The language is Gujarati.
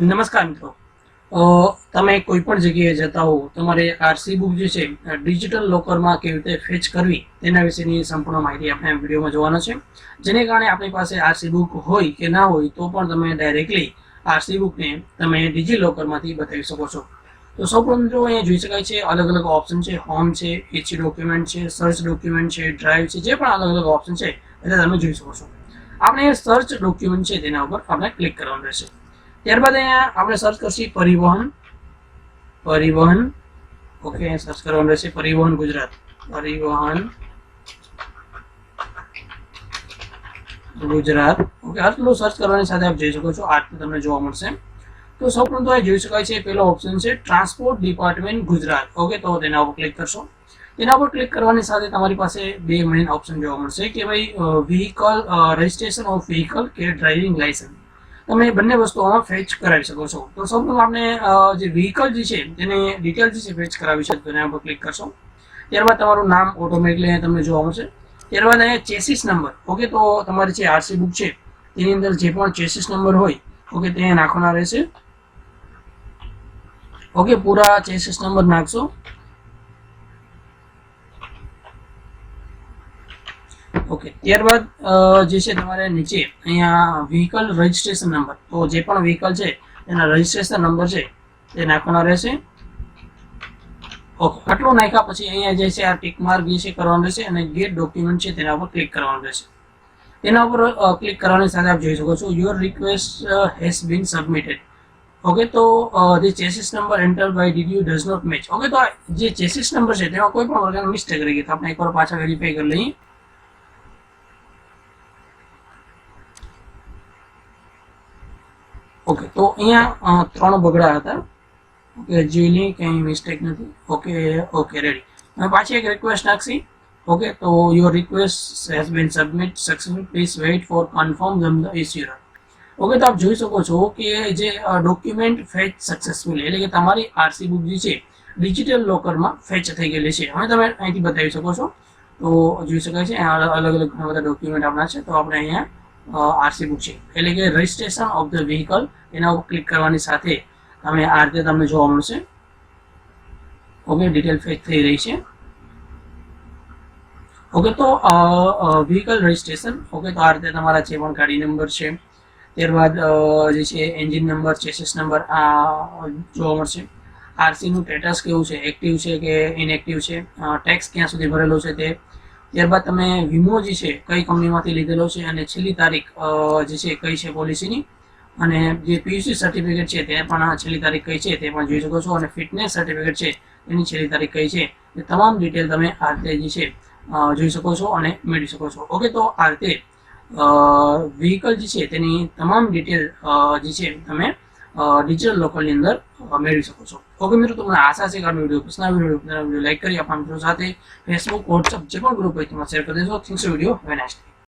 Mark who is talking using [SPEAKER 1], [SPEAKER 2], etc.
[SPEAKER 1] નમસ્કાર મિત્રો. તમે કોઈ પણ જગ્યાએ જતા હો, તમારે આરસી બુક જે છે ડિજિટલ લોકરમાં કેવી રીતે ફેચ કરવી, તેના વિશેની સંપૂર્ણ માહિતી આપણે વિડીયોમાં જોવાનો છે. જેને કારણે આપણી પાસે આરસી બુક હોય કે ના હોય, તો પણ તમે ડાયરેક્ટલી આરસી બુકને તમે ડિજી લોકરમાંથી બતાવી શકો છો. તો સૌપ્રથમ જો અહીંયા જોઈ શકાય છે, અલગ અલગ ઓપ્શન છે હોમ છે એચ ડોક્યુમેન્ટ છે સર્ચ ડોક્યુમેન્ટ છે ડ્રાઈવ છે, જે પણ અલગ અલગ ઓપ્શન છે, એટલે તમે જોઈ શકો છો. આપણે સર્ચ ડોક્યુમેન્ટ છે તેના ઉપર આપણે ક્લિક કરવાનું રહેશે. ત્યારબાદ અહીંયા આપણે સર્ચ કરશી પરિવહન. પરિવહન. ઓકે સર્ચ કરવાનું રહેશે. પરિવહન ગુજરાત. પરિવહન ગુજરાત. ઓકે આટલું સર્ચ કરવાની સાથે આપ જોઈ શકો છો. આટલું તમને જોવા મળશે. તો સૌપ્રથમ તો જોઈ શકાય છે, પેલો ઓપ્શન છે ટ્રાન્સપોર્ટ ડિપાર્ટમેન્ટ ગુજરાત. ઓકે તો તેના ઉપર ક્લિક કરશો. તેના ઉપર ક્લિક કરવાની સાથે તમારી પાસે બે મેઇન ઓપ્શન જોવા મળશે કે ભાઈ વ્હીકલ રજિસ્ટ્રેશન ઓફ વ્હીકલ કે ડ્રાઇવિંગ લાયસન્સ તમે બંને વસ્તુઓમાં ફેચ કરાવી શકો છો. તો સૌપ્રથમ આપણે જે વ્હીકલ જે છે, તેની ડિટેલ જે છે ફેચ કરાવી છે. તો એના પર ક્લિક કરશો. ત્યારબાદ તમારું નામ ઓટોમેટિકલી અહીંયા તમને જોવા મળશે. ત્યારબાદ અહીંયા ચેસિસ નંબર ઓકે, તો તમારી જે આરસી બુક છે, તેની અંદર જે પણ ચેસિસ નંબર હોય, ઓકે, તે નાખવાના રહેશે. ઓકે, પૂરા ચેસિસ નંબર નાખશો. ઓકે ત્યારબાદ જે છે તમારે નીચે, અહીંયા વ્હીકલ રજિસ્ટ્રેશન નંબર તો જે પણ વ્હીકલ છે, એના રજિસ્ટ્રેશન નંબર છે તે નાખવાનો રહેશે. ઓકે આટલું નાખ્યા પછી અહીંયા જે છે, આ ટીક માર્ક જે છે, કરવાનું રહેશે અને ગેટ ડોક્યુમેન્ટ છે, તેના ઉપર ક્લિક કરવાનું રહેશે. તેના ઉપર ક્લિક કરવાની સાથે આપ જોઈ શકો છો your request has been submitted okay તો જે chassis number enter by DDU does not match okay તો જે ચેસિસ નંબર છે, તેમાં કોઈ પણ પ્રકારની મિસ્ટેક રહી ગઈ. તો આપણે એકવાર પાછા વેરીફાઈ કરી લઈએ. ઓકે તો અહીંયા ત્રણ બગડા હતા. ઓકે હજી કંઈ મિસ્ટેક નથી. ઓકે ઓકે રેડી હવે પાછી એક રિક્વેસ્ટ નાખશી ઓકે તો your request has been submit successful please wait for confirm the issuer okay તો આપ જોઈ શકો છો કે જે ડોક્યુમેન્ટ ફેચ સક્સેસફુલ એટલે કે તમારી આરસી બુક જે છે ડિજિટલ લોકરમાં ફેચ થઈ ગયેલી છે. હવે તમે અહીંથી બતાવી શકો છો. તો જોઈ શકાય છે અલગ અલગ ઘણા બધા ડોક્યુમેન્ટ આપણા છે. તો આપણે અહીંયા આરસી બુક છે. એટલે કે રજિસ્ટ્રેશન ઓફ ધ વ્હીકલ એના ઉપર ક્લિક કરવાની સાથે તમે આ રીતે તમને જોવા મળશે. ઓકે ડિટેલ ફેચ થઈ રહી છે. ઓકે તો વ્હીકલ રજિસ્ટ્રેશન ઓકે તો આ રીતે તમારા જે પણ ગાડી નંબર છે, ત્યારબાદ જે છે એન્જિન નંબર ચેસિસ નંબર આ, જોવા મળશે. આરસીનું સ્ટેટસ કેવું છે? એક્ટિવ છે કે ઇનએક્ટિવ છે? ટેક્સ ક્યાં સુધી ભરેલો છે તે ત્યારબાદ તમે વીમો જે છે, કઈ કંપનીમાંથી લીધેલો છે અને છેલ્લી તારીખ જે છે, કઈ છે પોલિસીની અને જે પીયુસી સર્ટિફિકેટ છે, તે પણ છેલ્લી તારીખ કઈ છે, તે પણ જોઈ શકો છો. અને ફિટનેસ સર્ટિફિકેટ છે એની છેલ્લી તારીખ કઈ છે એ તમામ ડિટેલ તમે આ રીતે જે છે જોઈ શકો છો અને મેળવી શકો છો. ઓકે તો આ રીતે વ્હીકલ જે છે, તેની તમામ ડિટેલ જે છે, તમે ડિજિટલ લોકલની અંદર મેળવી શકો છો. ઓકે મિત્રો, તમને આશા છે કે આ વીડિયો પસંદ આવ્યો વીડિયો લાઈક કરી આપણા મિત્રો સાથે ફેસબુક વોટ્સઅપ જે પણ ગ્રુપ હોય તેમાં શેર કરી દેશો થેન્ક્સ વીડિયો હવે નેક્સ્ટ